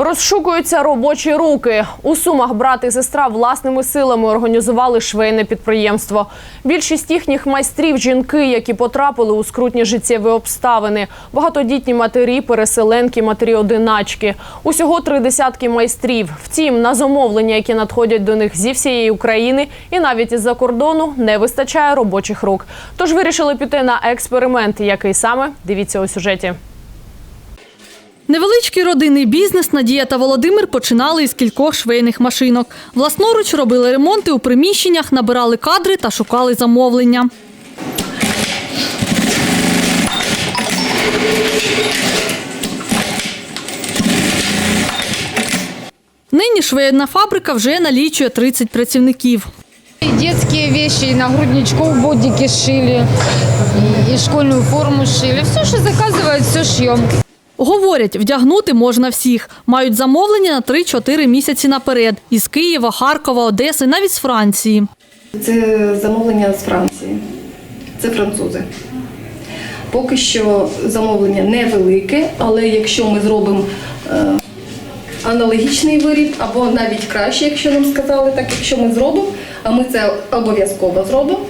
Розшукуються робочі руки. У Сумах брат і сестра власними силами організували швейне підприємство. Більшість їхніх майстрів жінки, які потрапили у скрутні життєві обставини. Багатодітні матері, переселенки, матері-одиначки. Усього три десятки майстрів. Втім, на замовлення, які надходять до них зі всієї України і навіть із-за кордону, не вистачає робочих рук. Тож вирішили піти на експеримент. Який саме дивіться у сюжеті. Невеличкий родинний бізнес Надія та Володимир починали із кількох швейних машинок. Власноруч робили ремонти у приміщеннях, набирали кадри та шукали замовлення. Нині швейна фабрика вже налічує 30 працівників. И детские вещи, и нагрудничков бодики шили, и школьную форму шили. Все, что заказывают, все шьем. Говорять, вдягнути можна всіх. Мають замовлення на 3-4 місяці наперед. Із Києва, Харкова, Одеси, навіть з Франції. Це замовлення з Франції. Це французи. Поки що замовлення невелике, але якщо ми зробимо е, аналогічний виріб, або навіть краще, якщо нам сказали, так якщо ми зробимо, а ми це обов'язково зробимо,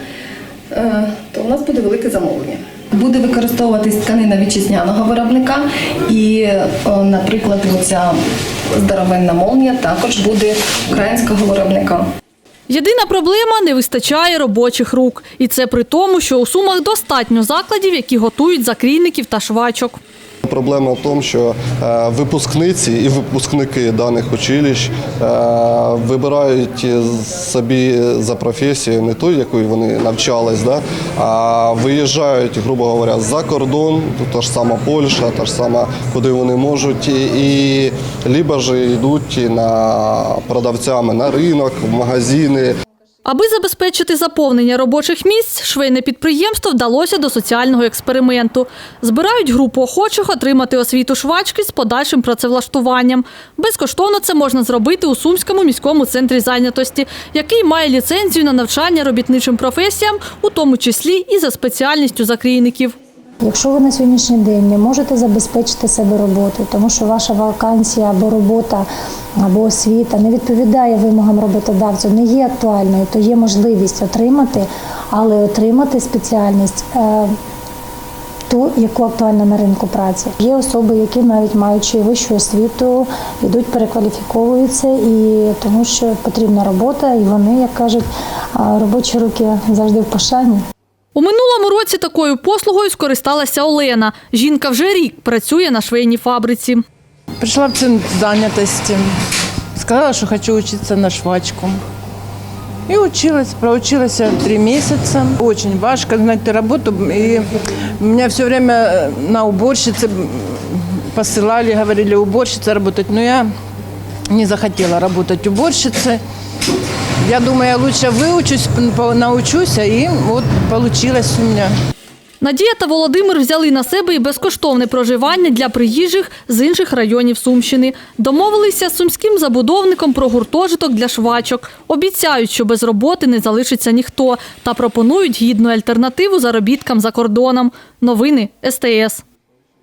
е, то у нас буде велике замовлення. Буде використовуватись тканина вітчизняного виробника, і, наприклад, оця здоровенна молнія також буде українського виробника. Єдина проблема – не вистачає робочих рук. І це при тому, що у Сумах достатньо закладів, які готують закрійників та швачок. Проблема в тому, що е, випускниці і випускники даних училищ е, вибирають собі за професію не ту, якою вони навчались, да, а виїжджають, грубо говоря, за кордон, та ж сама Польща, та ж сама, куди вони можуть, і, либо ж йдуть на продавцями на ринок, в магазини. Аби забезпечити заповнення робочих місць, швейне підприємство вдалося до соціального експерименту. Збирають групу охочих отримати освіту швачки з подальшим працевлаштуванням. Безкоштовно це можна зробити у Сумському міському центрі зайнятості, який має ліцензію на навчання робітничим професіям, у тому числі і за спеціальністю закрійників. Якщо ви на сьогоднішній день не можете забезпечити себе роботою, тому що ваша вакансія або робота або освіта не відповідає вимогам роботодавця, не є актуальною, то є можливість отримати, але отримати спеціальність. е, Ту, яку актуальна на ринку праці. Є особи, які навіть маючи вищу освіту, йдуть, перекваліфіковуються, і тому що потрібна робота, і вони, як кажуть, робочі руки завжди в пошані. У минулому році такою послугою скористалася Олена. Жінка вже рік працює на швейній фабриці. Пришла в центр занятости, сказала, что хочу учиться на швачку. И училась, проучилась я три месяца. Очень важко найти работу. И меня все время э, на уборщице посылали, говорили, уборщица работать. Но я не захотела работать уборщицей. Я думаю, я лучше выучусь, научусь, и вот получилось у меня. Надія та Володимир взяли на себе і безкоштовне проживання для приїжджих з інших районів Сумщини. Домовилися з сумським забудовником про гуртожиток для швачок. Обіцяють, що без роботи не залишиться ніхто та пропонують гідну альтернативу заробіткам за кордоном. Новини СТС.